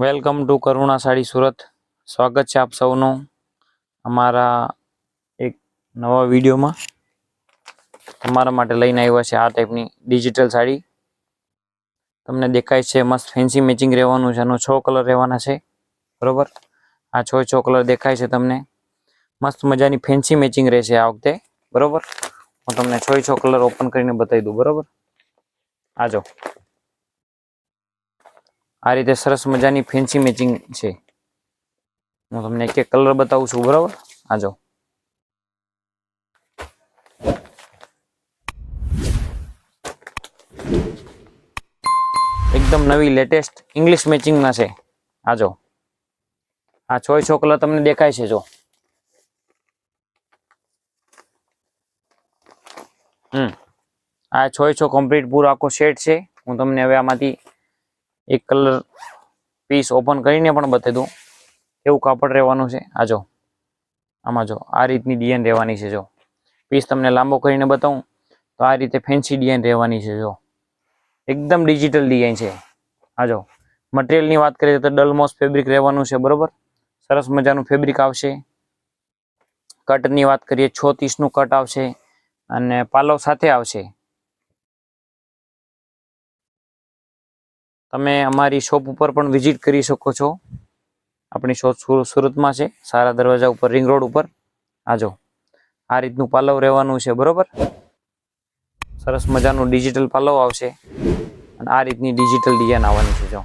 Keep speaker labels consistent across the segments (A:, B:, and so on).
A: Welcome to Karuna sari Surat. સ્વાગત છે આપ સૌનું અમારા એક નવા વિડીયોમાં. તમારા માટે લઈને આવ્યા છે આ ટાઈપની ડિજિટલ સાડી. તમને દેખાય છે મસ્ત ફેન્સી મેચિંગ રહેવાનું છે, એનો છ કલર રહેવાના છે. બરોબર? આ છ છ કલર દેખાય છે તમને. મસ્ત મજાની ફેન્સી મેચિંગ રહેશે આ વખતે. બરોબર? હું તમને છ છ કલર ઓપન કરીને બતાવી દઉં. બરોબર? આજો આ રીતે સરસ મજાની ફેન્સી મેચિંગ છે. હું તમને એક કલર બતાવું છું, બરાબર? આ જો એકદમ નવી લેટેસ્ટ ઇંગ્લિશ મેચિંગમાં છે. આ જો આ છો છો કલર તમને દેખાય છે, જો. હમ. આ છ છો કમ્પ્લીટ પૂરો આખો સેટ છે. હું તમને હવે આમાંથી એક કલર પીસ ઓપન કરીને પણ બતાવી દઉં. એવું કાપડ રહેવાનું છે. આ જો, આમાં જો, આ રીતની ડિઝાઇન રહેવાની છે જો. પીસ તમને લાંબો કરીને બતાવું. તો આ રીતે ફેન્સી ડિઝાઇન રહેવાની છે જો. એકદમ ડિજિટલ ડિઝાઇન છે. આ જો મટીરિયલની વાત કરીએ તો ડલમોસ ફેબ્રિક રહેવાનું છે, બરોબર? સરસ મજાનું ફેબ્રિક આવશે. કટની વાત કરીએ, છ ત્રીસનું કટ આવશે અને પાલવ સાથે આવશે. તમે અમારી શોપ ઉપર પણ વિઝિટ કરી શકો છો. આપણી શોપ સુર- સુરતમાં છે, સારા દરવાજા ઉપર, રિંગ રોડ ઉપર. આજો આ રીતનું પાલવ રહેવાનું છે, બરોબર? સરસ મજાનું ડિજિટલ પાલવ આવશે. અને આ રીતની ડિજિટલ ડિઝાઇન આવવાની છે, જો.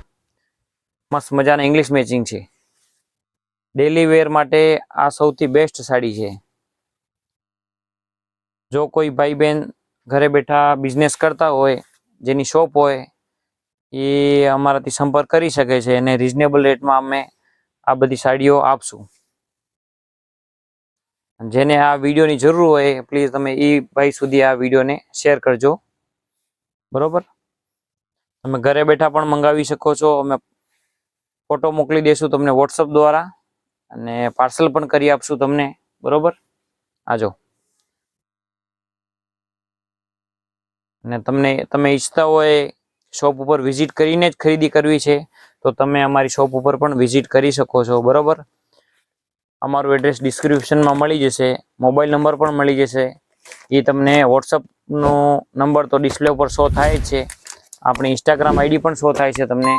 A: મસ્ત મજાના ઇંગ્લિશ મેચિંગ છે. ડેલી વેર માટે આ સૌથી બેસ્ટ સાડી છે. જો કોઈ ભાઈ બહેન ઘરે બેઠા બિઝનેસ કરતા હોય, જેની શોપ હોય એ અમારાથી સંપર્ક કરી શકે છે અને રિઝનેબલ રેટમાં અમે આ બધી સાડીઓ આપશું. જેને આ વિડીયોની જરૂર હોય પ્લીઝ તમે એ ભાઈ સુધી આ વિડીયોને શેર કરજો. બરોબર? તમે ઘરે બેઠા પણ મંગાવી શકો છો. અમે ફોટો મોકલી દઈશું તમને વોટ્સઅપ દ્વારા અને પાર્સલ પણ કરી આપશું તમને. બરોબર? આજો અને તમને, તમે ઈચ્છતા હોય શોપ ઉપર વિઝિટ કરીને જ ખરીદી કરવી છે, તો તમે અમારી શોપ ઉપર પણ વિઝિટ કરી શકો છો, બરાબર? અમારું એડ્રેસ ડિસ્ક્રિપ્શનમાં મળી જશે, મોબાઈલ નંબર પણ મળી જશે. એ તમને વોટ્સઅપનો નંબર તો ડિસ્પ્લે ઉપર શો થાય જ છે. આપણી ઇન્સ્ટાગ્રામ આઈડી પણ શો થાય છે તમને.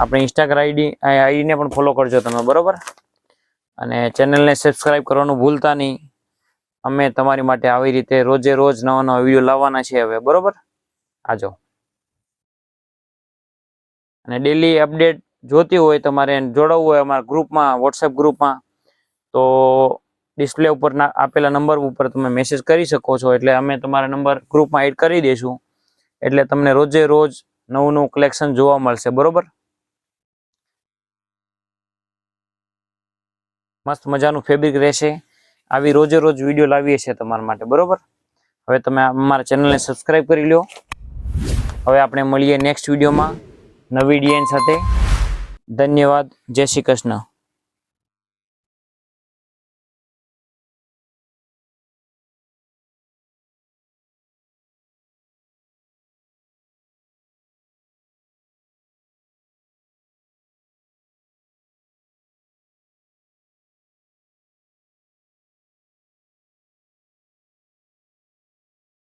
A: આપણી ઇન્સ્ટાગ્રામ આઈડી આઈડીને પણ ફોલો કરજો તમે, બરોબર? અને ચેનલને સબસ્ક્રાઈબ કરવાનું ભૂલતા નહીં. અમે તમારી માટે આવી રીતે રોજે રોજ નવા નવા વીડિયો લાવવાના છીએ હવે, બરાબર? આજો. અને ડેલી અપડેટ જોતી હોય તમારે જોડાવવું હોય અમારા ગ્રુપમાં વોટ્સએપ ગ્રુપમાં તો ડિસ્પ્લે ઉપરના આપેલા નંબર ઉપર તમે મેસેજ કરી શકો છો. એટલે અમે તમારા નંબર ગ્રુપમાં એડ કરી દઈશું. એટલે તમને રોજે રોજ નવું નવું કલેક્શન જોવા મળશે. બરોબર? મસ્ત મજાનું ફેબ્રિક રહેશે. આવી રોજે રોજ વીડિયો લાવીએ છીએ તમારા માટે. બરોબર? હવે તમે અમારા ચેનલને સબસ્ક્રાઈબ કરી લો હવે આપણે મળીએ નેક્સ્ટ વિડીયોમાં નવી ડીએન સાથે. ધન્યવાદ. જય શ્રી કૃષ્ણ.